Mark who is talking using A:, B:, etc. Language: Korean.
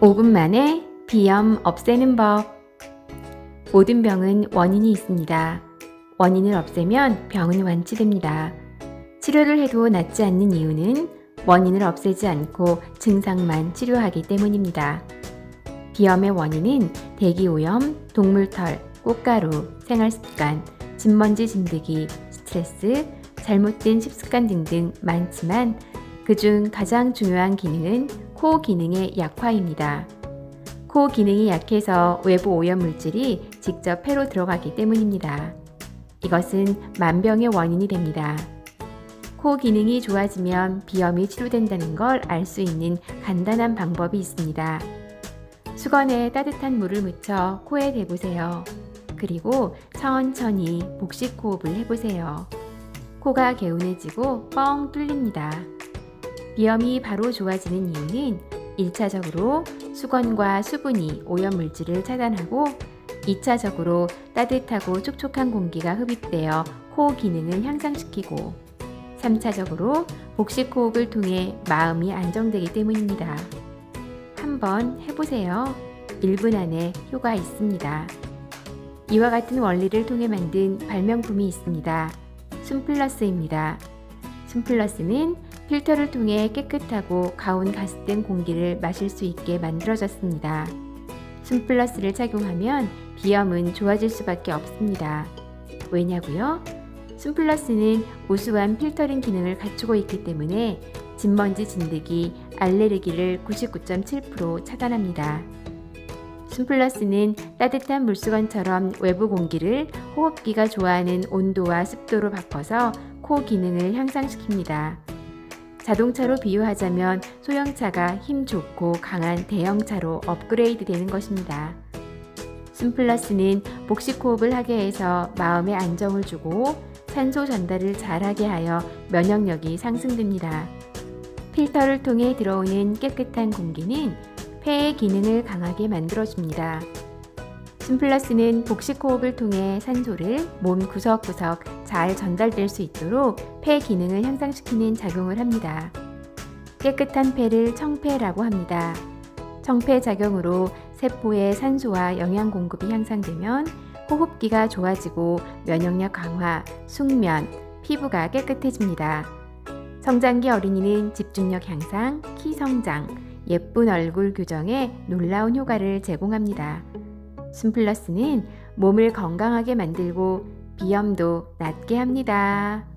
A: 5분 만에 비염 없애는 법. 모든 병은 원인이 있습니다. 원인을 없애면 병은 완치됩니다. 치료를 해도 낫지 않는 이유는 원인을 없애지 않고 증상만 치료하기 때문입니다. 비염의 원인은 대기 오염, 동물털, 꽃가루, 생활 습관, 진먼지 진드기, 스트레스, 잘못된 식습관 등등 많지만 그중 가장 중요한 기능은 코 기능의 약화입니다. 코 기능이 약해서 외부 오염 물질이 직접 폐로 들어가기 때문입니다. 이것은 만병의 원인이 됩니다. 코 기능이 좋아지면 비염이 치료된다는 걸 알 수 있는 간단한 방법이 있습니다. 수건에 따뜻한 물을 묻혀 코에 대보세요. 그리고 천천히 복식 호흡을 해보세요. 코가 개운해지고 뻥 뚫립니다. 비염이 바로 좋아지는 이유는 1차적으로 수건과 수분이 오염물질을 차단하고 2차적으로 따뜻하고 촉촉한 공기가 흡입되어 코 기능을 향상시키고 3차적으로 복식 호흡을 통해 마음이 안정되기 때문입니다. 한번 해보세요. 1분 안에 효과 있습니다. 이와 같은 원리를 통해 만든 발명품이 있습니다. 순플러스입니다. 순플러스는 필터를 통해 깨끗하고 가온 가스된 공기를 마실 수 있게 만들어졌습니다. 순플러스를 착용하면 비염은 좋아질 수밖에 없습니다. 왜냐고요? 순플러스는 우수한 필터링 기능을 갖추고 있기 때문에 진먼지 진드기, 알레르기를 99.7% 차단합니다. 순플러스는 따뜻한 물수건처럼 외부 공기를 호흡기가 좋아하는 온도와 습도로 바꿔서 코 기능을 향상시킵니다. 자동차로 비유하자면 소형차가 힘 좋고 강한 대형차로 업그레이드 되는 것입니다. 순플러스는 복식 호흡을 하게 해서 마음에 안정을 주고 산소 전달을 잘하게 하여 면역력이 상승됩니다. 필터를 통해 들어오는 깨끗한 공기는 폐의 기능을 강하게 만들어줍니다. 순플러스는 복식 호흡을 통해 산소를 몸 구석구석 잘 전달될 수 있도록 폐 기능을 향상시키는 작용을 합니다. 깨끗한 폐를 청폐라고 합니다. 청폐 작용으로 세포의 산소와 영양 공급이 향상되면 호흡기가 좋아지고 면역력 강화, 숙면, 피부가 깨끗해집니다. 성장기 어린이는 집중력 향상, 키 성장, 예쁜 얼굴 교정에 놀라운 효과를 제공합니다. 순플러스는 몸을 건강하게 만들고 비염도 낫게 합니다.